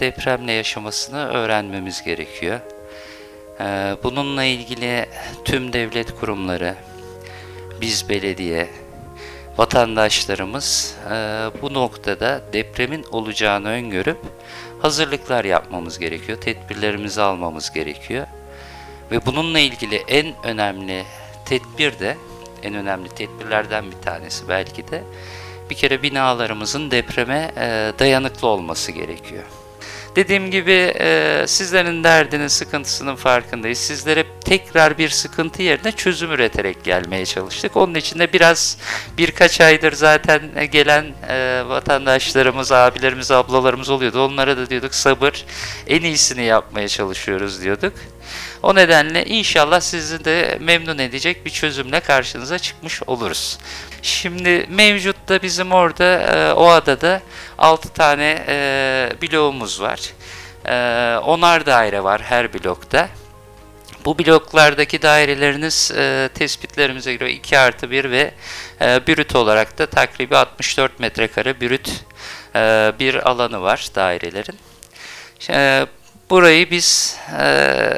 depremle yaşamasını öğrenmemiz gerekiyor. Ee, Bununla ilgili tüm devlet kurumları, biz belediye, vatandaşlarımız e, bu noktada depremin olacağını öngörüp hazırlıklar yapmamız gerekiyor, tedbirlerimizi almamız gerekiyor. Ve bununla ilgili en önemli tedbir de, en önemli tedbirlerden bir tanesi belki de, bir kere binalarımızın depreme e, dayanıklı olması gerekiyor. Dediğim gibi e, sizlerin derdinin, sıkıntısının farkındayız. Sizlere tekrar bir sıkıntı yerine çözüm üreterek gelmeye çalıştık. Onun için de biraz birkaç aydır zaten gelen e, vatandaşlarımız, abilerimiz, ablalarımız oluyordu. Onlara da diyorduk sabır, en iyisini yapmaya çalışıyoruz diyorduk. O nedenle inşallah sizi de memnun edecek bir çözümle karşınıza çıkmış oluruz. Şimdi mevcutta bizim orada e, o adada 6 tane e, bloğumuz var. E, onar daire var her blokta. Bu bloklardaki daireleriniz e, tespitlerimize göre 2 artı 1 ve e, brüt olarak da takribi 64 metrekare brüt e, bir alanı var dairelerin. E, burayı biz e,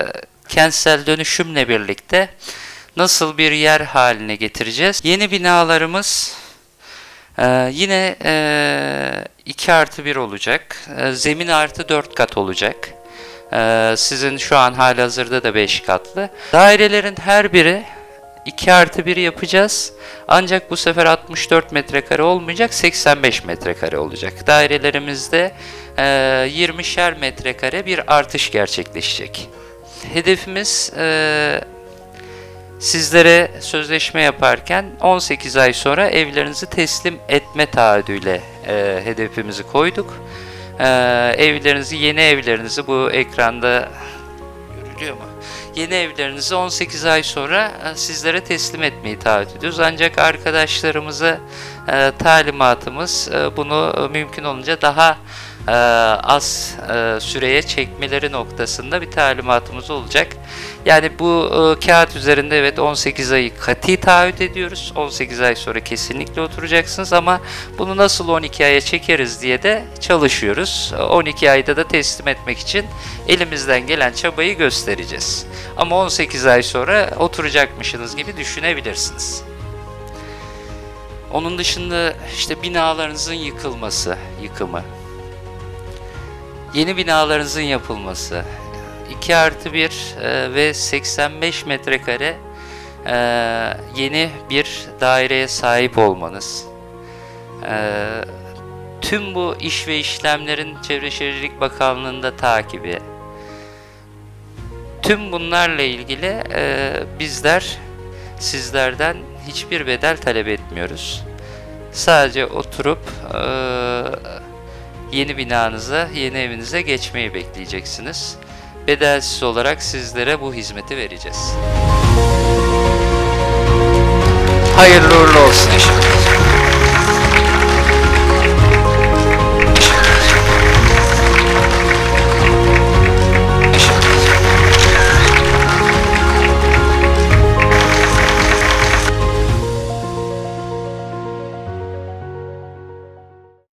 kentsel dönüşümle birlikte nasıl bir yer haline getireceğiz? Yeni binalarımız e, yine e, 2 artı 1 olacak. E, zemin artı 4 kat olacak. E, sizin şu an halihazırda da 5 katlı. Dairelerin her biri 2 artı 1 yapacağız. Ancak bu sefer 64 metrekare olmayacak, 85 metrekare olacak. Dairelerimizde e, 20'şer metrekare bir artış gerçekleşecek. Hedefimiz e, sizlere sözleşme yaparken 18 ay sonra evlerinizi teslim etme taahhüdüyle e, hedefimizi koyduk. E, evlerinizi, yeni evlerinizi bu ekranda görülüyor mu? Yeni evlerinizi 18 ay sonra e, sizlere teslim etmeyi taahhüt ediyoruz. Ancak arkadaşlarımıza e, talimatımız e, bunu e, mümkün olunca daha e, az e, süreye çekmeleri noktasında bir talimatımız olacak. Yani bu e, kağıt üzerinde evet 18 ayı kati taahhüt ediyoruz. 18 ay sonra kesinlikle oturacaksınız ama bunu nasıl 12 aya çekeriz diye de çalışıyoruz. E, 12 ayda da teslim etmek için elimizden gelen çabayı göstereceğiz. Ama 18 ay sonra oturacakmışsınız gibi düşünebilirsiniz. Onun dışında işte binalarınızın yıkılması, yıkımı, yeni binalarınızın yapılması, 2 artı 1 e, ve 85 metrekare e, yeni bir daireye sahip olmanız, e, tüm bu iş ve işlemlerin Çevre Şehircilik Bakanlığı'nda takibi, tüm bunlarla ilgili bizler sizlerden hiçbir bedel talep etmiyoruz. Sadece oturup e, yeni binanıza, yeni evinize geçmeyi bekleyeceksiniz. Bedelsiz olarak sizlere bu hizmeti vereceğiz. Hayırlı uğurlu olsun inşallah.